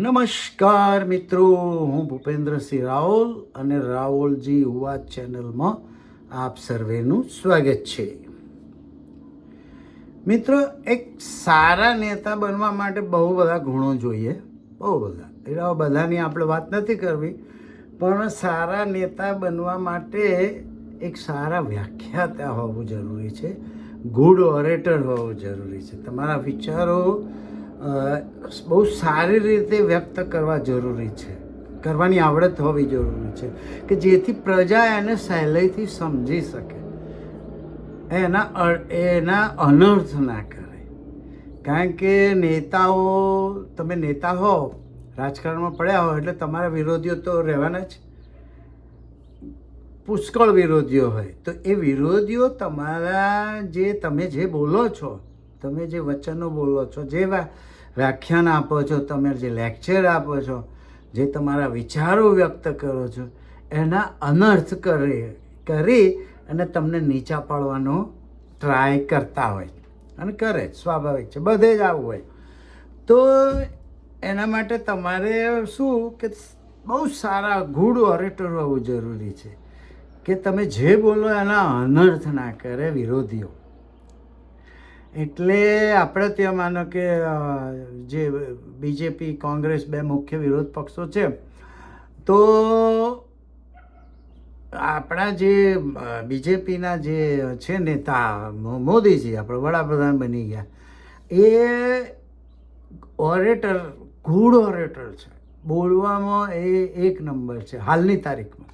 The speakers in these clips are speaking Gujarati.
નમસ્કાર મિત્રો, હું ભૂપેન્દ્રસિંહ રાઓલ અને રાઓલજી યુવા ચેનલમાં આપ સર્વેનું સ્વાગત છે. મિત્રો, એક સારા નેતા બનવા માટે બહુ બધા ગુણો જોઈએ. બહુ બધા. એવા બધાની આપણે વાત નથી કરવી, પણ સારા નેતા બનવા માટે એક સારા વ્યાખ્યાતા હોવું જરૂરી છે. ગુડ ઓરેટર હોવું જરૂરી છે. તમારા વિચારો બહુ સારી રીતે વ્યક્ત કરવા જરૂરી છે. કરવાની આવડત હોવી જરૂરી છે કે જેથી પ્રજા એને સહેલાઈથી સમજી શકે. એના એના અનર્થ ના કરે. કારણ કે નેતાઓ, તમે નેતા હો, રાજકારણમાં પડ્યા હો એટલે તમારા વિરોધીઓ તો રહેવાના જ. પુષ્કળ વિરોધીઓ હોય. તો એ વિરોધીઓ તમારા જે, તમે જે બોલો છો, તમે જે વચનો બોલો છો જે વ્યા- વ્યાખ્યાન આપો છો, તમે જે લેક્ચર આપો છો, જે તમારા વિચારો વ્યક્ત કરો છો, એના અનર્થ કરી કરી અને તમને નીચા પાડવાનો ટ્રાય કરતા હોય અને કરે સ્વાભાવિક છે, બધે જ આવું હોય. તો એના માટે તમારે શું કે બહુ સારા ગુડ ઓરેટર હોવું જરૂરી છે કે તમે જે બોલો એના અનર્થ ના કરે વિરોધીઓ. એટલે આપણે ત્યાં માનો કે જે બીજેપી, કોંગ્રેસ બે મુખ્ય વિરોધ પક્ષો છે, તો આપણા જે બીજેપીના જે છે નેતા મોદીજી, આપણે વડાપ્રધાન બની ગયા, એ ઓરેટર ગુડ ઓરેટર છે. બોલવામાં એ એક નંબર છે, હાલની તારીખમાં.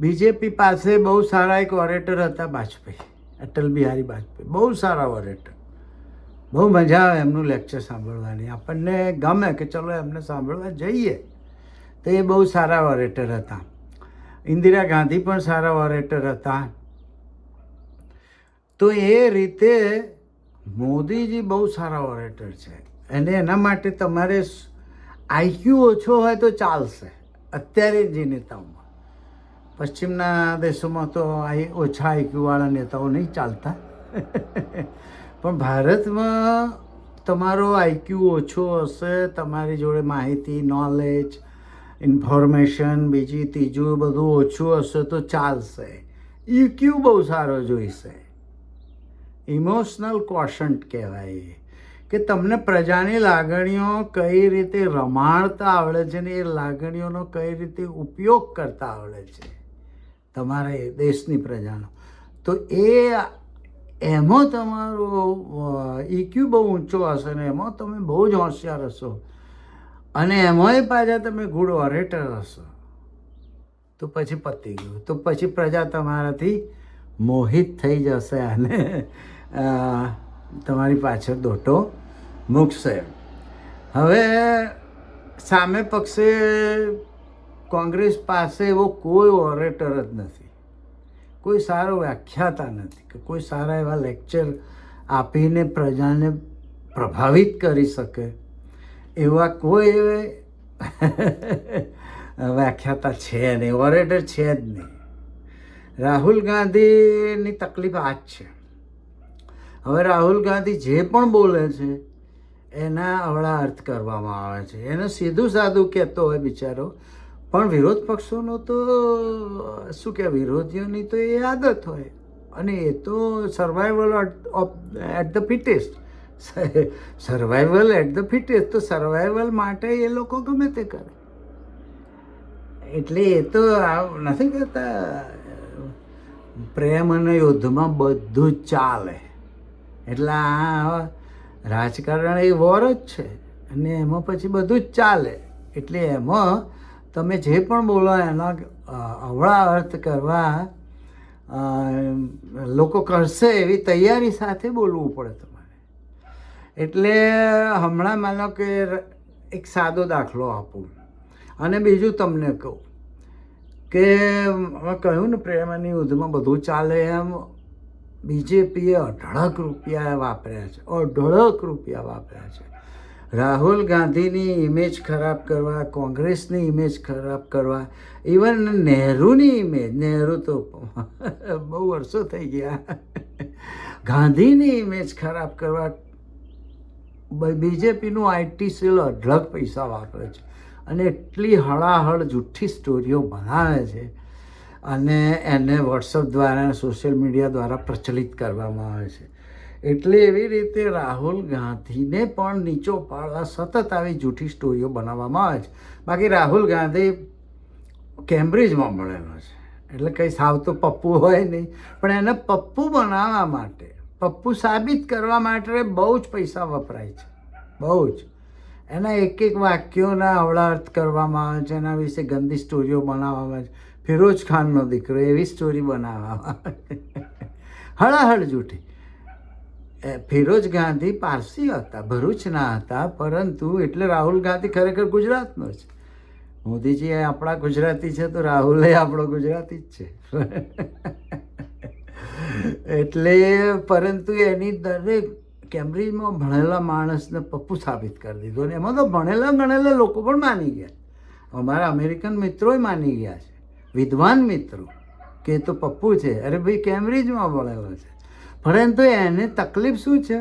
બીજેપી પાસે બહુ સારા એક ઓરેટર હતા વાજપેયી અટલ બિહારી વાજપેયી બહુ સારા ઓરેટર. બહુ મજા આવે એમનું લેક્ચર સાંભળવાની. આપણને ગમે કે ચલો એમને સાંભળવા જઈએ. તો એ બહુ સારા ઓરેટર હતા. ઇન્દિરા ગાંધી પણ સારા ઓરેટર હતા. તો એ રીતે મોદીજી બહુ સારા ઓરેટર છે. અને એના માટે તમારે આઈક્યુ ઓછો હોય તો ચાલશે. અત્યારે જે નેતાઓમાં. પશ્ચિમના દેશોમાં તો આ ઓછા આઈક્યુવાળા નેતાઓ નહીં ચાલતા. પણ ભારતમાં તમારો આઈક્યુ ઓછો હશે, તમારી જોડે માહિતી નોલેજ ઇન્ફોર્મેશન બીજી ત્રીજું બધું ઓછું હશે તો ચાલશે. ઇક્યુ બહુ સારો જોઈશે. ઇમોશનલ કોશન્ટ કહેવાય કે તમને પ્રજાની લાગણીઓ કઈ રીતે રમાડતા આવડે છે ને એ લાગણીઓનો કઈ રીતે ઉપયોગ કરતા આવડે છે. તમારે દેશની પ્રજાનો. તો એ એમાં તમારો ઇક્યુ બહુ ઊંચો હશે ને એમાં તમે બહુ જ હોશિયાર હશો. અને એમાંય પાછા તમે ગુડ ઓરેટર હશો. તો પછી પતી ગયું. તો પછી પ્રજા તમારાથી મોહિત થઈ જશે અને તમારી પાછળ દોટો મૂકશે. હવે સામે પક્ષે કોંગ્રેસ પાસે એવો કોઈ ઓરેટર જ નથી. કોઈ સારો વ્યાખ્યાતા નથી કે કોઈ સારા એવા લેક્ચર આપીને પ્રજાને પ્રભાવિત કરી શકે એવા કોઈ વ્યાખ્યાતા છે નહીં, ઓરેટર છે જ નહીં. રાહુલ ગાંધીની તકલીફ આ જ છે. હવે રાહુલ ગાંધી જે પણ બોલે છે, એના અવળા અર્થ કરવામાં આવે છે. એને સીધું સાદું કહેતો હોય બિચારો પણ વિરોધ પક્ષોનો તો, શું કે વિરોધીઓની તો એ આદત હોય. અને એ તો survival at the fittest survival at the fittest તો સર્વાઈવલ માટે એ લોકો ગમે તે કરે. એટલે એ તો નથી કહેતા પ્રેમ અને યુદ્ધમાં બધું ચાલે. એટલે આ રાજકારણ એ વોર જ છે. અને એમાં પછી બધું જ ચાલે. એટલે એમાં તમે જે પણ બોલો એના અવળા અર્થ કરવા લોકો કરશે એવી તૈયારી સાથે બોલવું પડે તમારે. એટલે હમણાં માનો કે એક સાદો દાખલો આપું. અને બીજું તમને કહું કે કહ્યું ને પ્રેમની યુદ્ધમાં બધું ચાલે એમ, બીજેપીએ અઢળક રૂપિયા વાપર્યા છે. અઢળક રૂપિયા વાપર્યા છે. રાહુલ ગાંધીની ઇમેજ ખરાબ કરવા, કોંગ્રેસની ઇમેજ ખરાબ કરવા ઇવન નહેરુની ઇમેજ નહેરુ તો બહુ વર્ષો થઈ ગયા. ગાંધીની ઇમેજ ખરાબ કરવા બીજેપીનું આઈટી સેલ અઢળક પૈસા વાપરે છે અને એટલી હળાહળ જૂઠી સ્ટોરીઓ બનાવે છે અને એને વોટ્સઅપ દ્વારા સોશિયલ મીડિયા દ્વારા પ્રચલિત કરવામાં આવે છે. એટલે એવી રીતે રાહુલ ગાંધીને પણ નીચો પાડવા સતત આવી જૂઠી સ્ટોરીઓ બનાવવામાં આવે છે. બાકી રાહુલ ગાંધી કેમ્બ્રિજમાં મળેલો છે. એટલે કંઈ સાવ તો પપ્પુ હોય નહીં. પણ એને પપ્પુ બનાવવા માટે, પપ્પુ સાબિત કરવા માટે બહુ જ પૈસા વપરાય છે. બહુ જ. એના એક એક વાક્યોના અવળા અર્થ કરવામાં આવે છે, એના વિશે ગંદી સ્ટોરીઓ બનાવવામાં આવે છે. ફિરોજ ખાનનો દીકરો એવી સ્ટોરી બનાવવામાં આવે હળાહળ જૂઠી. ફિરોજ ગાંધી પારસી હતા ભરૂચના હતા, પરંતુ એટલે રાહુલ ગાંધી ખરેખર ગુજરાતનો છે મોદીજી આપણા ગુજરાતી છે તો રાહુલ આપણો ગુજરાતી જ છે. એટલે પરંતુ એની દરેક કેમ્બ્રિજમાં ભણેલા માણસને પપ્પુ સાબિત કરી દીધો અને એમાં તો ભણેલા ગણેલા લોકો પણ માની ગયા. અમારા અમેરિકન મિત્રોય માની ગયા છે. વિદ્વાન મિત્રો, કે તો પપ્પુ છે. અરે ભાઈ, કેમ્બ્રિજમાં ભણેલો છે. પરંતુ એને તકલીફ શું છે?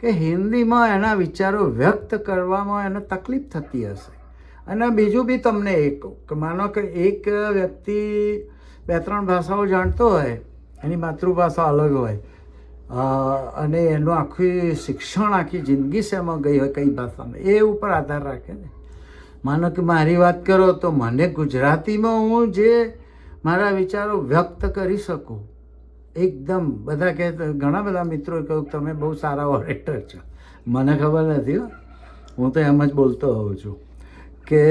કે હિન્દીમાં એના વિચારો વ્યક્ત કરવામાં એને તકલીફ થતી હશે. અને બીજું બી તમને એક કે માનો કે એક વ્યક્તિ બે ત્રણ ભાષાઓ જાણતો હોય, એની માતૃભાષા અલગ હોય અને એનું આખું શિક્ષણ, આખી જિંદગી શેમાં ગઈ હોય કઈ ભાષામાં, એ ઉપર આધાર રાખે ને. માનો કે મારી વાત કરો તો મને ગુજરાતીમાં હું જે મારા વિચારો વ્યક્ત કરી શકું. એકદમ બધા કહે ઘણા બધા મિત્રો કહ્યું તમે બહુ સારા ઓરેટર છો. મને ખબર નથી હું. તો એમ જ બોલતો હોઉં છું કે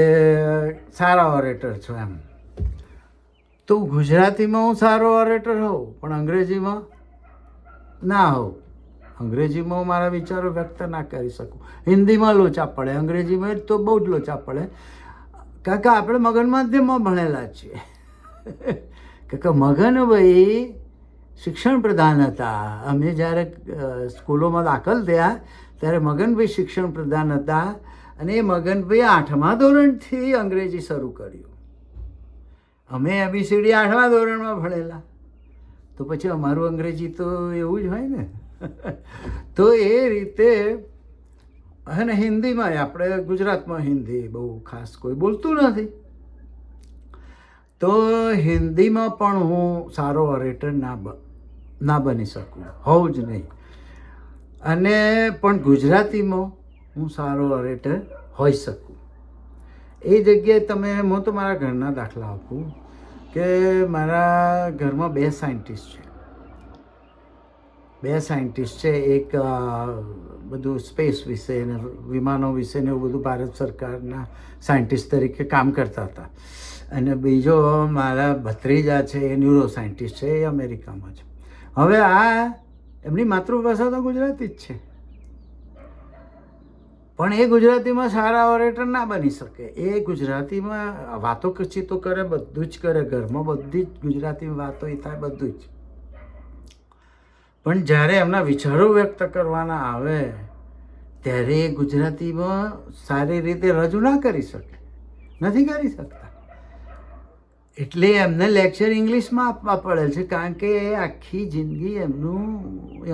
સારા ઓરેટર છો એમ. તો ગુજરાતીમાં હું સારો ઓરેટર હોઉં, પણ અંગ્રેજીમાં ના હોઉં. અંગ્રેજીમાં હું મારા વિચારો વ્યક્ત ના કરી શકું. હિન્દીમાં લોચા પડે, અંગ્રેજીમાં તો બહુ જ લોચા પડે. કારણ કે આપણે મગન માધ્યમમાં ભણેલા છીએ. કારણ કે મગનભાઈ શિક્ષણ પ્રધાન હતા. અમે જ્યારે સ્કૂલોમાં દાખલ થયા, ત્યારે મગનભાઈ શિક્ષણ પ્રધાન હતા અને એ મગનભાઈ આઠમા ધોરણથી અંગ્રેજી શરૂ કર્યું. અમે એબીસીડી આઠમા ધોરણમાં ભણેલા. તો પછી અમારું અંગ્રેજી તો એવું જ હોય ને. તો એ રીતે અને હિન્દીમાં આપણે ગુજરાતમાં હિન્દી બહુ ખાસ કોઈ બોલતું નથી. તો હિન્દીમાં પણ હું સારો ઓરેટર ના ના બની શકું. હોઉં જ નહીં. અને પણ ગુજરાતીમાં હું સારો ઓરેટર હોઈ શકું. એ જગ્યાએ તમે, હું તો મારા ઘરના દાખલા આપું કે મારા ઘરમાં બે સાયન્ટિસ્ટ છે. બે સાયન્ટિસ્ટ છે, એક બધું સ્પેસ વિશે ને વિમાનો વિશે ને એવું બધું ભારત સરકારના સાયન્ટિસ્ટ તરીકે કામ કરતા હતા. અને બીજો મારા ભત્રીજા છે, એ ન્યુરો સાયન્ટિસ્ટ છે, એ અમેરિકામાં છે હવે આ એમની માતૃભાષા તો ગુજરાતી જ છે. પણ એ ગુજરાતીમાં સારા ઓરેટર ના બની શકે. એ ગુજરાતીમાં વાતો કચી તો કરે, બધું જ કરે. ઘરમાં બધી જ ગુજરાતીમાં વાતો એ થાય, બધું જ. પણ જ્યારે એમના વિચારો વ્યક્ત કરવાના આવે, ત્યારે એ ગુજરાતીમાં સારી રીતે રજૂ ના કરી શકે. નથી કરી શકતા. એટલે એમને લેક્ચર ઇંગ્લિશમાં આપવા પડે છે, કારણ કે એ આખી જિંદગી એમનું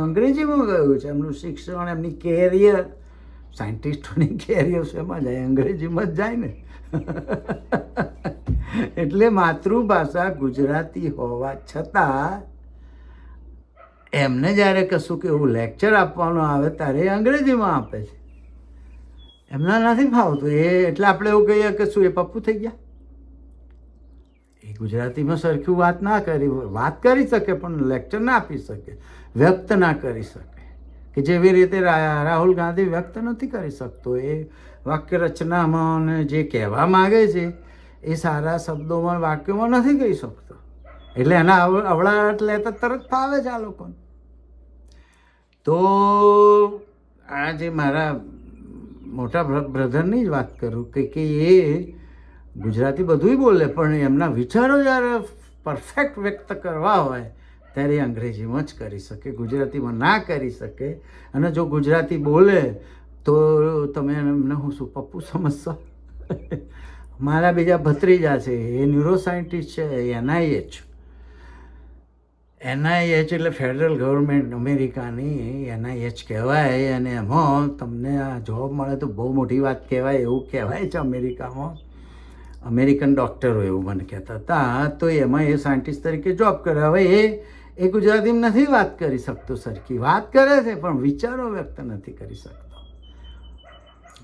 અંગ્રેજીમાં ગયું છે, એમનું શિક્ષણ, એમની કેરિયર સાયન્ટિસ્ટોની કેરિયર શેમાં જાય, અંગ્રેજીમાં જ જાય ને. એટલે માતૃભાષા ગુજરાતી હોવા છતાં એમને જ્યારે કશું કે એવું લેક્ચર આપવાનું આવે, ત્યારે અંગ્રેજીમાં આપે છે. એમના નથી ફાવતું. એ એટલે આપણે એવું કહીએ કે શું, એ પપ્પુ થઈ ગયા? ગુજરાતીમાં સરખું વાત ના કરી, વાત કરી શકે પણ લેક્ચર ના આપી શકે, વ્યક્ત ના કરી શકે. કે જેવી રીતે રાહુલ ગાંધી વ્યક્ત નથી કરી શકતો, એ વાક્ય રચનામાં જે કહેવા માગે છે, એ સારા શબ્દોમાં, વાક્યોમાં નથી કહી શકતો. એટલે એના અવ- અવળાટ લેતા તરત ફાવે છે આ લોકોને. તો આ જે મારા મોટા બ્રધરની જ વાત કરું કે કે એ ગુજરાતી બધુંય બોલે, પણ એમના વિચારો જ્યારે પરફેક્ટ વ્યક્ત કરવા હોય, ત્યારે અંગ્રેજીમાં જ કરી શકે, ગુજરાતીમાં ના કરી શકે. અને જો ગુજરાતી બોલે, તો તમે એમને હું શું પપ્પુ સમજશો? મારા બીજા ભત્રીજા છે, એ ન્યુરો સાયન્ટિસ્ટ છે એનઆઈએચ એનઆઈએચ એટલે ફેડરલ ગવર્મેન્ટ અમેરિકાની એનઆઈએચ કહેવાય, અને એમાં તમને આ જોબ મળે તો બહુ મોટી વાત કહેવાય, એવું કહેવાય છે અમેરિકામાં અમેરિકન ડૉક્ટરો એવું મને કહેતા હતા તો એમાં એ સાયન્ટિસ્ટ તરીકે જોબ કરે. હવે એ એ ગુજરાતીમાં નથી વાત કરી શકતો સરખી. વાત કરે છે, પણ વિચારો વ્યક્ત નથી કરી શકતો.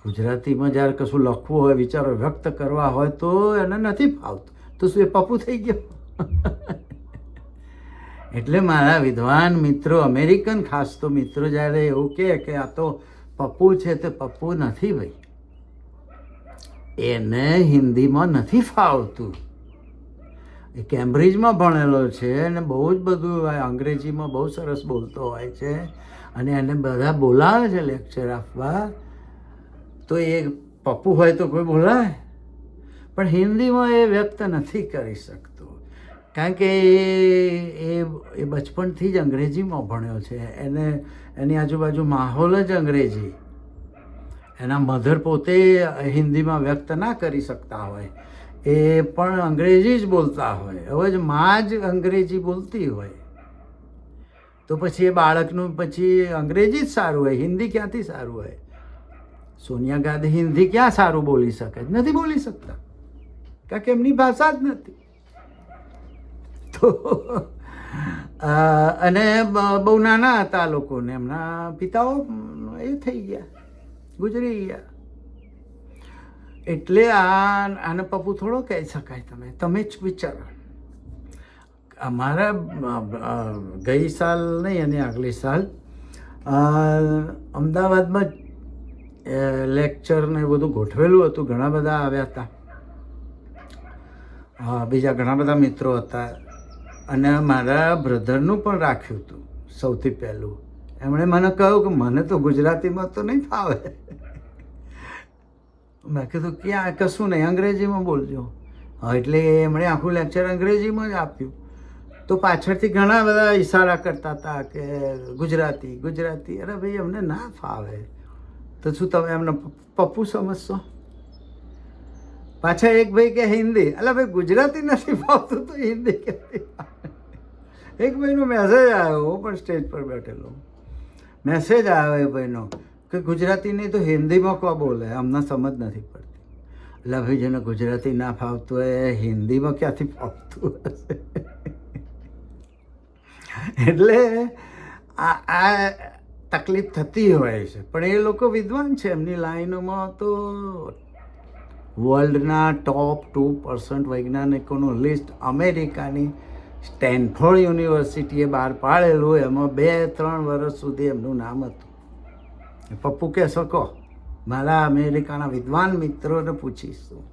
ગુજરાતીમાં જ્યારે કશું લખવું હોય, વિચારો વ્યક્ત કરવા હોય, તો એને નથી ફાવતું. તો શું એ પપ્પુ થઈ ગયો? એટલે મારા વિદ્વાન મિત્રો, અમેરિકન ખાસ તો મિત્રો જ્યારે એવું કહે કે આ તો પપ્પુ છે, તે પપ્પુ નથી ભાઈ. એને હિન્દીમાં નથી ફાવતું. એ કેમ્બ્રિજમાં ભણેલો છે અને બહુ જ બધું અંગ્રેજીમાં બહુ સરસ બોલતો હોય છે અને એને બધા બોલાવે છે લેક્ચર આપવા. તો એ પપ્પુ હોય તો કોઈ બોલાવે પણ હિન્દીમાં એ વ્યક્ત નથી કરી શકતો. કારણ કે એ એ એ બચપણથી જ અંગ્રેજીમાં ભણ્યો છે. એને, એની આજુબાજુ માહોલ જ અંગ્રેજી. એના મધર પોતે હિન્દીમાં વ્યક્ત ના કરી શકતા હોય. એ પણ અંગ્રેજી જ બોલતા હોય. હવે જ માં જ અંગ્રેજી બોલતી હોય. તો પછી એ બાળકનું પછી અંગ્રેજી જ સારું હોય. હિન્દી ક્યાંથી સારું હોય? સોનિયા ગાંધી હિન્દી ક્યાં સારું બોલી શકે? નથી બોલી શકતા. કારણ કે એમની ભાષા જ નથી. તો અને બહુ નાના હતા લોકોને. એમના પિતાઓ એ થઈ ગયા. ગુજરી ગયા. એટલે આ આને પપ્પુ થોડો કહી શકાય તમે. તમે જ વિચારો. અમારા ગઈ સાલ નહીં, અને આગલી સાલ અમદાવાદમાં લેક્ચર ને બધું ગોઠવેલું હતું. ઘણા બધા આવ્યા હતા. બીજા ઘણા બધા મિત્રો હતા. અને મારા બ્રધરનું પણ રાખ્યું હતું સૌથી પહેલું. એમણે મને કહ્યું કે મને તો ગુજરાતીમાં તો નહીં ફાવે. મેં કીધું, ક્યાં? કશું નહીં, અંગ્રેજીમાં બોલજો. એટલે એમણે આખું લેક્ચર અંગ્રેજીમાં જ આપ્યું. તો પાછળથી ઘણા બધા ઈશારા કરતા હતા કે ગુજરાતી ગુજરાતી. અરે ભાઈ અમને ના ફાવે. તો શું તમે એમને પપ્પુ સમજશો? પાછા એક ભાઈ કે હિન્દી. અલા ભાઈ, ગુજરાતી નથી ફાવતું તો હિન્દી કે એક ભાઈનો મેસેજ આવ્યો પણ સ્ટેજ પર બેઠેલો. મેસેજ આવે ભાઈનો કે ગુજરાતી નહીં તો હિન્દીમાં કો બોલે? અમને સમજ નથી પડતી. એટલે ભાઈ, જેને ગુજરાતી ના ફાવતું હોય હિન્દીમાં ક્યાંથી ફાવતું હશે? એટલે આ આ તકલીફ થતી હોય છે. પણ એ લોકો વિદ્વાન છે. એમની લાઈનોમાં તો વર્લ્ડના ટોપ ટુ પર્સન્ટ વૈજ્ઞાનિકોનું લિસ્ટ અમેરિકાની સ્ટેનફોર્ડ યુનિવર્સિટીએ બહાર પાડેલું એમાં બે ત્રણ વર્ષ સુધી એમનું નામ હતું. પપ્પુ કે શકો મારા અમેરિકાના વિદ્વાન મિત્રોને પૂછીશું.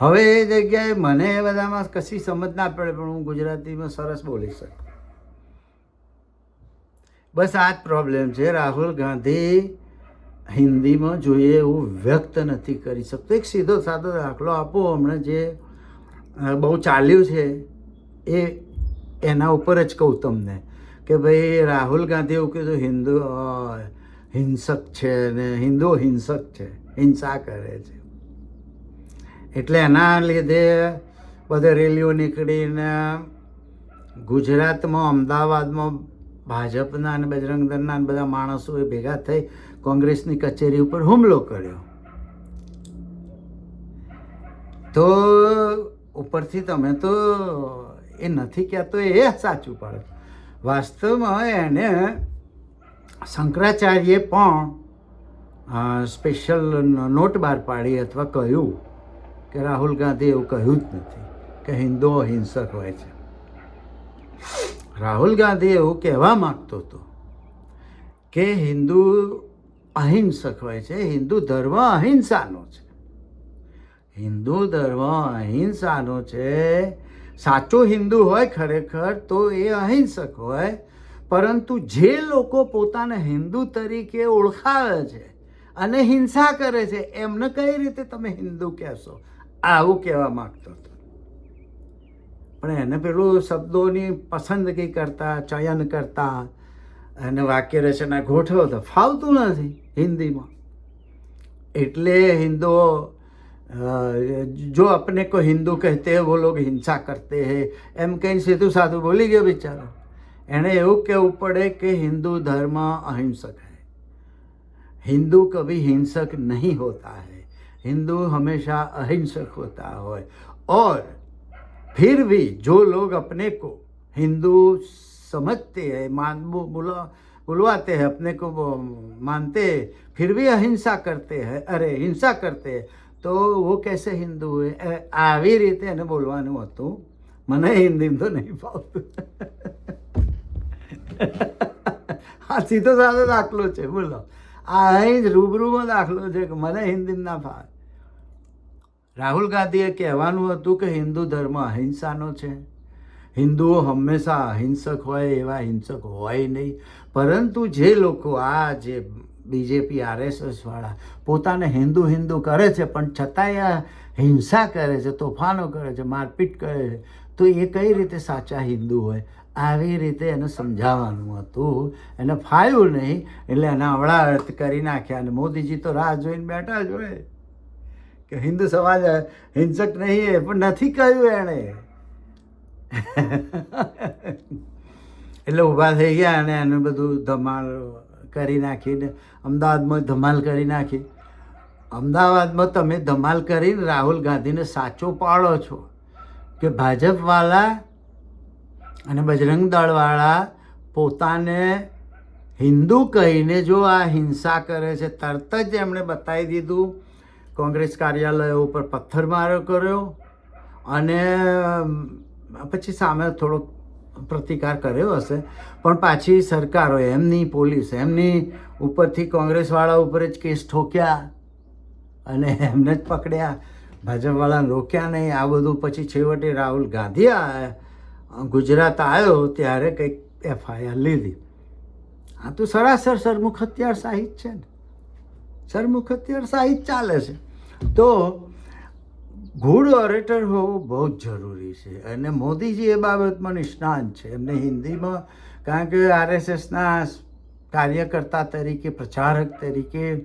હવે એ જગ્યાએ મને એ બધામાં કશી સમજ ના પડે, પણ હું ગુજરાતીમાં સરસ બોલી શકું. બસ આ જ પ્રોબ્લેમ છે. રાહુલ ગાંધી હિન્દીમાં જોઈએ એવું વ્યક્ત નથી કરી શકતો. એક સીધો સાદો દાખલો આપો હમણાં જે બહુ ચાલ્યું છે, એ એના ઉપર જ કહું તમને કે ભાઈ, રાહુલ ગાંધી એવું કીધું હિન્દુ હિંસક છે ને હિન્દુઓ હિંસક છે, હિંસા કરે છે. એટલે એના લીધે બધે રેલીઓ નીકળીને ગુજરાતમાં, અમદાવાદમાં ભાજપના અને બજરંગ દળના અને બધા માણસોએ ભેગા થઈ કોંગ્રેસની કચેરી ઉપર હુમલો કર્યો. તો ઉપરથી તમે તો એ નથી કહેતો, એ સાચું પડે. વાસ્તવમાં એને શંકરાચાર્યે પણ સ્પેશિયલ નોટ બહાર પાડી અથવા કહ્યું કે રાહુલ ગાંધી એવું કહ્યું જ નથી કે હિન્દુઓ હિંસક હોય છે. રાહુલ ગાંધી એવું કહેવા માગતો હતો કે હિન્દુ અહિંસક હોય છે, હિન્દુ ધર્મ અહિંસાનો છે. હિન્દુ ધર્મ અહિંસાનો છે. સાચો હિન્દુ હોય ખરેખર તો એ અહિંસક હોય, પરંતુ જે લોકો પોતાને હિન્દુ તરીકે ઓળખાવે છે અને હિંસા કરે છે, એમને કઈ રીતે તમે હિન્દુ કહેશો? આવું કહેવા માગતો હતો. પણ એને પેલું શબ્દોની પસંદગી કરતા, ચયન કરતા અને વાક્ય રચના ગોઠવતો ફાવતું નથી હિન્દીમાં. એટલે હિન્દુઓ जो अपने को हिंदू कहते हैं वो लोग हिंसा करते हैं એમ કહીને સીધું સાધું બોલી ગયો બિચારો એણે એવું કહેવું પડે કે हिंदू धर्म अहिंसक है हिंदू कभी हिंसक नहीं होता है हिंदू हमेशा अहिंसक होता है और फिर भी जो लोग अपने को हिंदू समझते हैं मान बु- बुला बुलवाते हैं अपने को वो मानते हैं फिर भी अहिंसा करते हैं अरे हिंसा करते हैं તો વો કેસે હિન્દુ આવી રીતે એને બોલવાનું હતું. મને હિન્દી તો નહીં ફાવતું. આ સીધો સાધો દાખલો છે, બોલો. આ અહીં જ રૂબરૂમાં દાખલો છે કે મને હિન્દી ના ફાવે. રાહુલ ગાંધીએ કહેવાનું હતું કે હિન્દુ ધર્મ અહિંસાનો છે. હિન્દુઓ હંમેશા અહિંસક હોય એવા હિંસક હોય નહીં. પરંતુ જે લોકો આ જે બીજેપી આરએસએસ વાળા. પોતાને હિન્દુ હિન્દુ કરે છે, પણ છતાંય આ હિંસા કરે છે, તોફાનો કરે છે, મારપીટ કરે છે. તો એ કઈ રીતે સાચા હિન્દુ હોય? આવી રીતે એને સમજાવવાનું હતું. એને ફાયું નહીં, એટલે એના અવળા અર્થ કરી નાખ્યા અને મોદીજી તો રાહ જોઈને બેઠા જ હોય. કે હિન્દુ સમાજ હિંસક નહીં એ, પણ નથી કહ્યું એણે. એટલે ઊભા થઈ ગયા અને એનું બધું ધમાલ કરી નાખીને અમદાવાદમાં ધમાલ કરી નાખી. અમદાવાદમાં તમે ધમાલ કરીને રાહુલ ગાંધીને સાચો પાડો છો કે ભાજપવાળા અને બજરંગ દળવાળા પોતાને હિન્દુ કહીને જો આ હિંસા કરે છે, તરત જ એમણે બતાવી દીધું. કોંગ્રેસ કાર્યાલય ઉપર પથ્થરમારો કર્યો અને પછી સામે થોડોક પ્રતિકાર કર્યો હશે. પણ પાછી સરકારો, એમની પોલીસ, એમની ઉપરથી કોંગ્રેસવાળા ઉપર જ કેસ ઠોક્યા અને એમને જ પકડ્યા. ભાજપવાળાને રોક્યા નહીં. આ બધું પછી છેવટે રાહુલ ગાંધી ગુજરાત આવ્યો ત્યારે કંઈક એફઆઈઆર લીધી. આ તો સરાસર સરમુખ હત્યાર સાહિત્ય છે ને. સરમુખ હત્યાર સાહિત્ય ચાલે છે. તો ગુડ ઓરેટર હોવું બહુ જ જરૂરી છે. અને મોદીજી એ બાબતમાં નિષ્ણાંત છે. એમને હિન્દીમાં કારણ કે આરએસએસના કાર્યકર્તા તરીકે, પ્રચારક તરીકે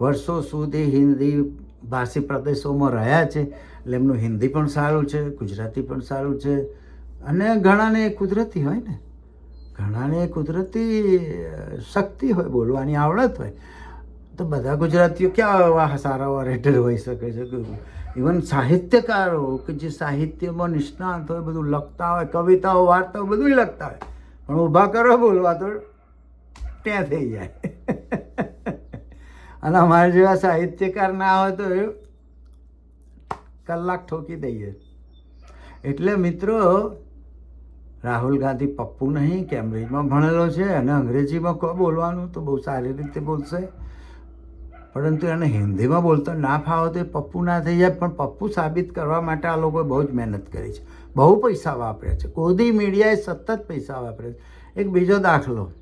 વર્ષો સુધી હિન્દી ભાષી પ્રદેશોમાં રહ્યા છે. એટલે એમનું હિન્દી પણ સારું છે, ગુજરાતી પણ સારું છે. અને ઘણાને કુદરતી હોય ને. ઘણાને કુદરતી શક્તિ હોય, બોલવાની આવડત હોય. તો બધા ગુજરાતીઓ ક્યાં સારા ઓરેટર હોઈ શકે છે? ઇવન સાહિત્યકારો કે જે સાહિત્યમાં નિષ્ણાંત હોય, બધું લખતા હોય, કવિતાઓ, વાર્તાઓ બધું લખતા હોય. પણ ઊભા કરો બોલવા તો ત્યાં થઈ જાય. અને અમારા જેવા સાહિત્યકાર ના હોય તો એ કલાક ઠોકી દઈએ એટલે મિત્રો, રાહુલ ગાંધી પપ્પુ નહીં, કેમ્બ્રિજમાં ભણેલો છે અને અંગ્રેજીમાં બોલવાનું તો બહુ સારી રીતે બોલશે. પરંતુ એને હિન્દીમાં બોલતો ના ફાવો તો એ પપ્પુ ના થઈ જાય, પણ પપ્પુ સાબિત કરવા માટે આ લોકોએ બહુ જ મહેનત કરી છે. બહુ પૈસા વાપર્યા છે. કોદી મીડિયાએ સતત પૈસા વાપર્યા છે. એક બીજો દાખલો.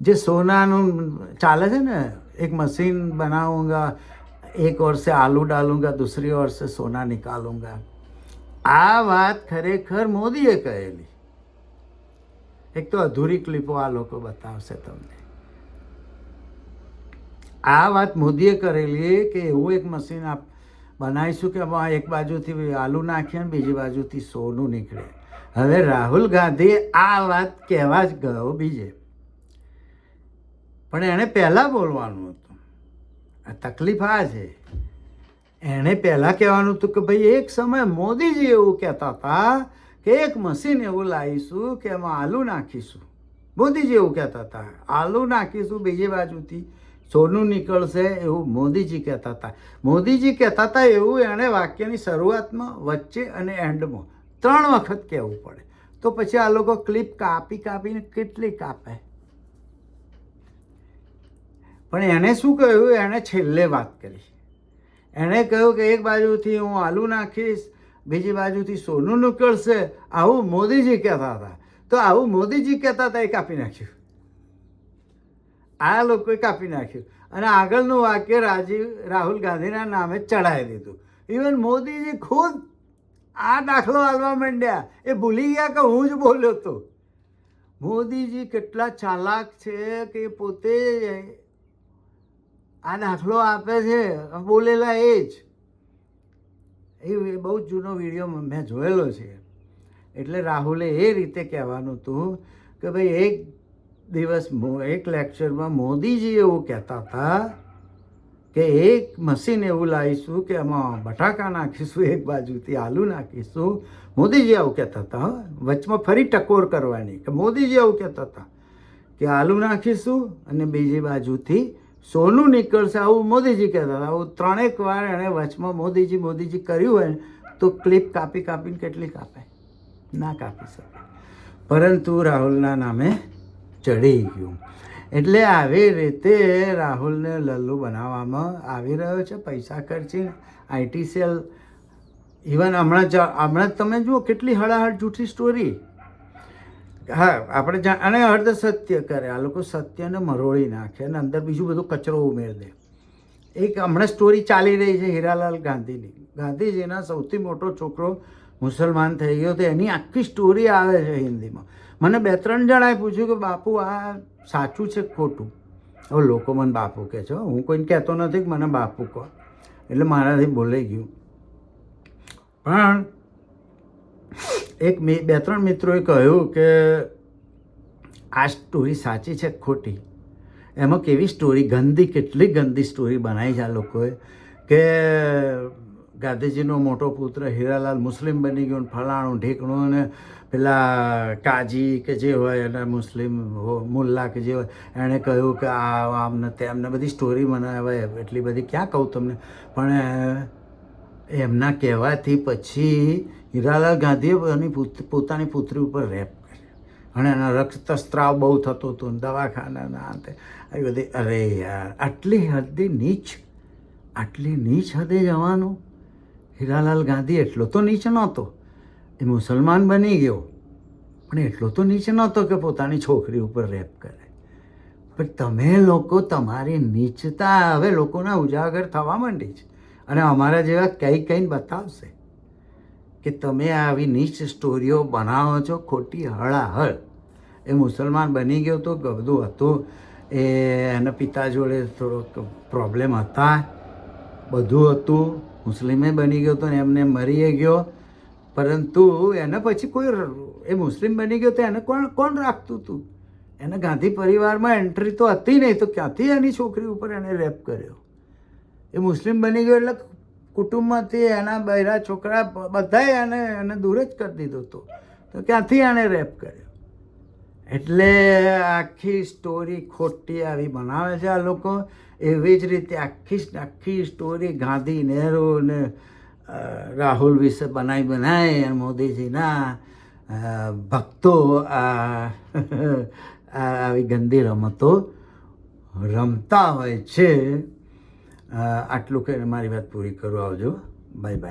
જે સોનાનું ચાલે છે ને, એક મશીન બનાવુંગા, એક વર્ષે આલુ ડાલુંગા, દૂસરી વર્ષે સોના નીકાળુંગા આ વાત ખરેખર મોદીએ કહેલી. એક તો અધૂરી ક્લિપો આ લોકો બતાવશે તમને. આ વાત મોદીએ કરેલી કે એવું એક મશીન આપ બનાવીશું કે આમાં એક બાજુથી આલુ નાખીએ અને બીજી બાજુથી સોનું નીકળે. હવે રાહુલ ગાંધી આ વાત કહેવા જ ગયો બીજે. પણ એણે પહેલાં બોલવાનું હતું. આ તકલીફ આ છે. એણે પહેલાં કહેવાનું હતું કે ભાઈ એક સમય મોદીજી એવું કહેતા હતા કે એક મશીન એવું લાવીશું કે એમાં આલુ નાખીશું. મોદીજી એવું કહેતા હતા. આલુ નાખીશું બીજી બાજુથી. સોનું નીકળશે એવું મોદીજી કહેતા હતા. મોદીજી કહેતા હતા એવું એણે વાક્યની શરૂઆતમાં, વચ્ચે અને એન્ડમાં ત્રણ વખત કહેવું પડે. તો પછી આ લોકો ક્લિપ કાપી કાપીને કેટલી કાપે? પણ એણે શું કહ્યું? એણે છેલ્લે વાત કરી. એણે કહ્યું કે એક બાજુથી હું આલુ નાખીશ, બીજી બાજુથી સોનું નીકળશે. આવું મોદીજી કહેતા હતા. તો આવું મોદીજી કહેતા હતા એ કાપી નાખ્યું. આ લોકોએ કાપી નાખ્યું. અને આગળનું વાક્ય રાજીવ, રાહુલ ગાંધીના નામે ચડાવી દીધું. ઇવન મોદીજી ખુદ આ દાખલો હાલવા માંડ્યા. એ ભૂલી ગયા કે હું જ બોલ્યો હતો મોદીજી કેટલા ચાલાક છે કે પોતે આ દાખલો આપે છે. બોલેલા એ જ. એ બહુ જ જૂનો વીડિયો મેં જોયેલો છે. એટલે રાહુલે એ રીતે કહેવાનું હતું કે ભાઈ એક દિવસ એક લેક્ચરમાં મોદીજી એવું કહેતા હતા કે એક મશીન એવું લાવીશું કે એમાં બટાકા નાખીશું, એક બાજુથી આલુ નાખીશું. મોદીજી આવું કહેતા હતા. વચમાં ફરી ટકોર કરવાની કે મોદીજી આવું કહેતા હતા કે આલુ નાખીશું અને બીજી બાજુથી સોનું નીકળશે આવું મોદીજી કહેતા હતા. આવું ત્રણેક વાર એણે વચમાં મોદીજી મોદીજી કર્યું હોય તો ક્લિપ કાપી કાપીને કેટલી કાપે ના કાપી શકે. પરંતુ રાહુલના નામે ચડી ગયું. એટલે આવી રીતે રાહુલને લલ્લુ બનાવવામાં આવી રહ્યો છે. પૈસા ખર્ચીને આઈટી સેલ ઇવન હમણાં જ હમણાં જ તમે જુઓ કેટલી હળાહળ જૂઠી સ્ટોરી. હા, આપણે જા અને અર્ધ સત્ય કરે. આ લોકો સત્યને મરોળી નાખે અને અંદર બીજું બધું કચરો ઉમેરી દે. એક હમણાં સ્ટોરી ચાલી રહી છે હીરાલાલ ગાંધીની. ગાંધીજીના સૌથી મોટો છોકરો મુસલમાન થઈ ગયો તો એની આખી સ્ટોરી આવે છે હિન્દીમાં. મને બે ત્રણ જણાએ પૂછ્યું કે, બાપુ, આ સાચું છે ખોટું? હવે લોકો મને બાપુ કહે છે, હો. કોઈને કહેતો નથી કે મને બાપુ કહો. એટલે મારાથી બોલાઈ ગયું. પણ એક બે ત્રણ મિત્રોએ કહ્યું કે, આ સ્ટોરી સાચી છે ખોટી? એમાં કેવી સ્ટોરી ગંદી, કેટલી ગંદી સ્ટોરી બનાવી છે આ લોકોએ કે ગાંધીજીનો મોટો પુત્ર હીરાલાલ મુસ્લિમ બની ગયો ફલાણું ઢીકણું ને પેલા કાજી કે જે હોય એના મુસ્લિમ મુલ્લા કે જે હોય, એણે કહ્યું કે આ આમ ને તેમને બધી સ્ટોરી મને હવે એટલી બધી ક્યાં કહું તમને? પણ એમના કહેવાથી પછી હીરાલાલ ગાંધીએ પોતાની પુત્રી ઉપર રેપ અને એના રક્તસ્ત્રાવ બહુ થતો હતો દવાખાના અંતે આવી બધી, અરે યાર, આટલી હદે નીચ, આટલી નીચ હદે જવાનું? હીરાલાલ ગાંધી એટલો તો નીચ નહોતો. એ મુસલમાન બની ગયો. પણ એટલો તો નીચ નહોતો કે પોતાની છોકરી ઉપર રેપ કરે. પણ તમે લોકો, તમારી નીચતા હવે લોકોના ઉજાગર થવા માંડી છે. અને અમારા જેવા કંઈ કંઈ બતાવશે કે તમે આવી નીચ સ્ટોરીઓ બનાવો છો ખોટી હળાહળ. એ મુસલમાન બની ગયો તો ગબડું હતું. એ એના પિતા જોડે થોડોક પ્રોબ્લેમ હતા. બધું હતું. મુસ્લિમે બની ગયો તો ને એમને મરી ગયો. પરંતુ એને પછી કોઈ એ મુસ્લિમ બની ગયો તો એને કોણ કોણ રાખતું હતું એને ગાંધી પરિવારમાં એન્ટ્રી તો હતી નહીં, તો ક્યાંથી એની છોકરી ઉપર એને રેપ કર્યો? એ મુસ્લિમ બની ગયો એટલે કુટુંબમાંથી એના બૈરા છોકરા બધાએ એને એને દૂર જ કરી દીધો હતો. તો ક્યાંથી એણે રેપ કર્યો? એટલે આખી સ્ટોરી ખોટી આવી બનાવે છે આ લોકો. એવી જ રીતે આખી આખી સ્ટોરી ગાંધી, નહેરુ ને રાહુલ વિશે બનાવી બનાવી અને મોદીજીના ભક્તો આવી ગંદી રમતો રમતા હોય છે. આટલું કહીને મારી વાત પૂરી કરું. આવજો. Bye bye.